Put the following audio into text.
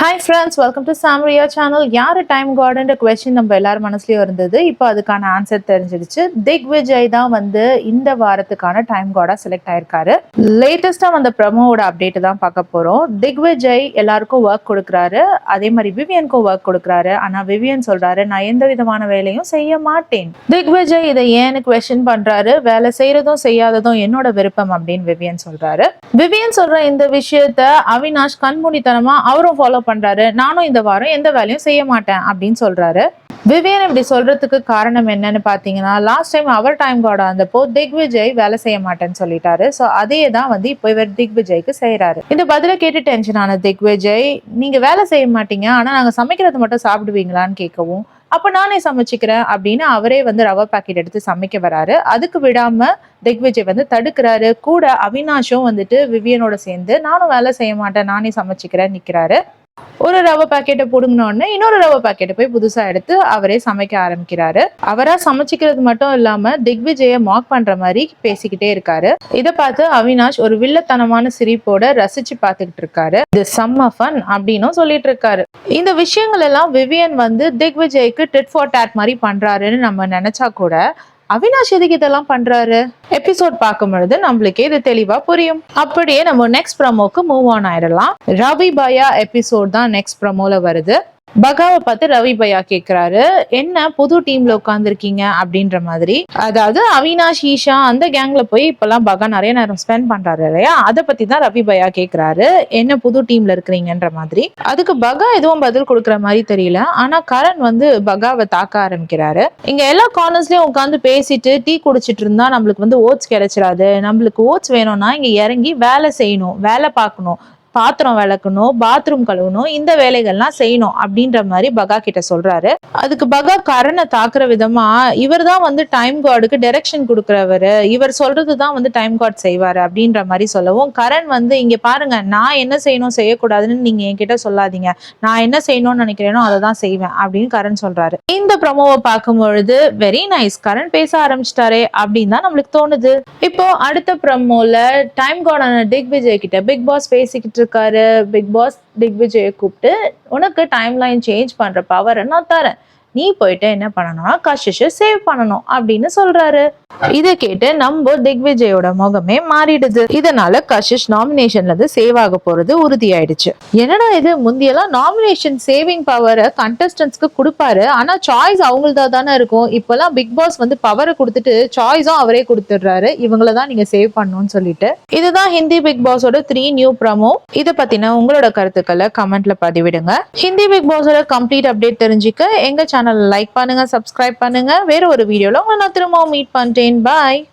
Hi friends welcome to Samriya channel யார் time கார்டுன்ற question நம்ம எல்லாரும் மனசுலேயும் இருந்தது. இப்போ அதுக்கான ஆன்சர் தெரிஞ்சிடுச்சு. திக் விஜய் தான் வந்து இந்த வாரத்துக்கான டைம் கார்டாக செலக்ட் ஆயிருக்காரு. லேட்டஸ்ட்டாக வந்த ப்ரமோவோட அப்டேட் தான் பார்க்க போகிறோம் திக் விஜய் எல்லாருக்கும் ஒர்க் கொடுக்குறாரு. அதே மாதிரி விவியனுக்கும் ஒர்க் கொடுக்குறாரு. ஆனால் விவியன் சொல்கிறாரு நான் எந்த விதமான வேலையும் செய்ய மாட்டேன். திக் விஜய் இதை ஏன்னு கொஸ்டின் பண்ணுறாரு வேலை செய்கிறதும் செய்யாததும் என்னோட விருப்பம் அப்படின்னு விவியன் சொல்கிறாரு விவியன் சொல்கிற இந்த விஷயத்த அவினாஷ் கண்மூடித்தனமாக அவரும் ஃபாலோ பண்றாரு. நானும் இந்த வாரம் எந்த வேலையும் செய்ய மாட்டேன் அப்படின்னு சொல்றாரு. விவேன் இப்படி சொல்றதுக்கு காரணம் என்னன்னு பாத்தீங்கன்னா லாஸ்ட் டைம் அவர் டைம் கார்டா இருந்தப்போ திக் விஜய் வேலை செய்ய மாட்டேன்னு சொல்லிட்டாரு. ஸோ அதே தான் வந்து இப்போ இவர் திக் விஜய்க்கு செய்யறாரு இந்த பதில கேட்டு டென்ஷன் ஆன திக் விஜய் நீங்க வேலை செய்ய மாட்டீங்க ஆனா நாங்க சமைக்கிறது மட்டும் சாப்பிடுவீங்களான்னு கேட்கவும் அப்ப நானே சமைச்சுக்கிறேன் அப்படின்னு அவரே வந்து ரவா பாக்கெட் எடுத்து சமைக்க வராரு. அதுக்கு விடாம திக்விஜய் வந்து தடுக்கிறாரு. கூட அவினாஷும் வந்துட்டு விவியனோட சேர்ந்து நானும் வேலை செய்ய மாட்டேன் நானே சமைச்சுக்கிறேன் நிக்கிறாரு. ஒரு ரவை பாக்கெட்டை பிடுங்கினோடனே இன்னொரு ரவை பாக்கெட்டை போய் புதுசா எடுத்து அவரே சமைக்க ஆரம்பிக்கிறாரு. அவரா சமைச்சிக்கிறது மட்டும் இல்லாம திக்விஜய மாக் பண்ற மாதிரி பேசிக்கிட்டே இருக்காரு. இதை பார்த்து அவினாஷ் ஒரு வில்லத்தனமான சிரிப்போட ரசிச்சு பார்த்துக்கிட்டு இருக்காரு. இது செம்ம ஃபன் அப்படின்னும் சொல்லிட்டு இருக்காரு. இந்த விஷயங்கள் எல்லாம் விவியன் வந்து திக்விஜய்க்கு டிட் ஃபார் டேட் மாதிரி பண்றாருன்னு நம்ம நினைச்சா கூட அவினாஷ் எதுக்கு இதெல்லாம் பண்றாரு? எபிசோட் பார்க்கும் பொழுது நம்மளுக்கே இது தெளிவா புரியும். அப்படியே நம்ம நெக்ஸ்ட் ப்ரமோக்கு மூவ் ஆன் ஆயிடலாம். ரவி பயா எபிசோட் தான் நெக்ஸ்ட் ப்ரமோல வருது. பகாவை பார்த்து ரவி பையா கேக்குறாரு. என்ன புது டீம்ல உட்காந்துருக்கீங்க அப்படின்ற மாதிரி. அதாவது அவினாஷ் ஈஷா அந்த கேங்ல போய் இப்பெல்லாம் பகா நிறைய நேரம் ஸ்பெண்ட் பண்றாரு இல்லையா? அதை பத்தி தான் ரவி பையா கேக்குறாரு. என்ன புது டீம்ல இருக்கிறீங்கன்ற மாதிரி. அதுக்கு பகா எதுவும் பதில் கொடுக்குற மாதிரி தெரியல. ஆனா கரண் வந்து பகாவை தாக்க ஆரம்பிக்கிறாரு. இங்க எல்லா கார்னர்ஸ்லயும் உட்காந்து பேசிட்டு டீ குடிச்சிட்டு இருந்தா நம்மளுக்கு வந்து ஓட்ஸ் கிடைச்சிடாது. நம்மளுக்கு ஓட்ஸ் வேணும்னா இங்க இறங்கி வேலை செய்யணும் வேலை பார்க்கணும். பாத்திரம் விளக்கணும் பாத்ரூம் கழுவணும் இந்த வேலைகள்லாம் செய்யணும் அப்படின்ற மாதிரி பகா கிட்ட சொல்றாரு. அதுக்கு பகா கரனை தாக்குற விதமா இவர் தான் வந்து டைம் கார்டுக்கு டைரக்ஷன் கொடுக்குறவரு. இவர் சொல்றது தான் வந்து டைம் கார்டு செய்வார் அப்படின்ற மாதிரி சொல்லவும் கரண் வந்து இங்க பாருங்க நான் என்ன செய்யணும் செய்யக்கூடாதுன்னு நீங்க என்கிட்ட சொல்லாதீங்க. நான் என்ன செய்யணும்னு நினைக்கிறேனோ அதை தான் செய்வேன் அப்படின்னு கரண் சொல்றாரு. இந்த ப்ரமோவை பார்க்கும் பொழுது வெரி நைஸ் கரண் பேச ஆரம்பிச்சிட்டாரே அப்படின்னு தான் நம்மளுக்கு தோணுது. இப்போ அடுத்த ப்ரமோல டைம் கார்டான டிக் விஜய் கிட்ட பிக் பாஸ் பேசிக்கிட்டு இருக்காரு பிக் பாஸ் திக் விஜயை கூப்பிட்டு உனக்கு டைம் லைன் சேஞ்ச் பண்ற பவரை நான் தரேன். நீ போயிட்டு என்ன பண்ணணும்னா கஷிஷை சேவ் பண்ணணும் அப்படின்னு சொல்றாரு. இதை கேட்டு நம்ம திக்விஜயோட முகமே மாறிடுது. இதனால கஷிஷ் நாமினேஷன்ல இருந்து சேவ் ஆக போறது உறுதியாயிடுச்சு. என்னடா இது? முந்தியெல்லாம் நாமினேஷன் சேவிங் பவரை கண்டஸ்டன்ஸ்க்கு கொடுப்பாரு. ஆனா சாய்ஸ் அவங்கள்தா தானே இருக்கும். இப்பெல்லாம் பிக் பாஸ் வந்து பவரை கொடுத்துட்டு சாய்ஸும் அவரே கொடுத்துடுறாரு. இவங்கள தான் நீங்க சேவ் பண்ணணும்னு சொல்லிட்டு. இதுதான் ஹிந்தி பிக் பாஸோட த்ரீ நியூ ப்ரமோ இதை பத்தின உங்களோட கருத்துக்களை கமெண்ட்ல பதிவிடுங்க. ஹிந்தி பிக் பாஸோட கம்ப்ளீட் அப்டேட் தெரிஞ்சுக்க எங்க சேனல் லைக் பண்ணுங்க சப்ஸ்கிரைப் பண்ணுங்க. வேற ஒரு வீடியோவில் உங்களை நான் திரும்பவும் மீட் பண்ணுறேன் பாய்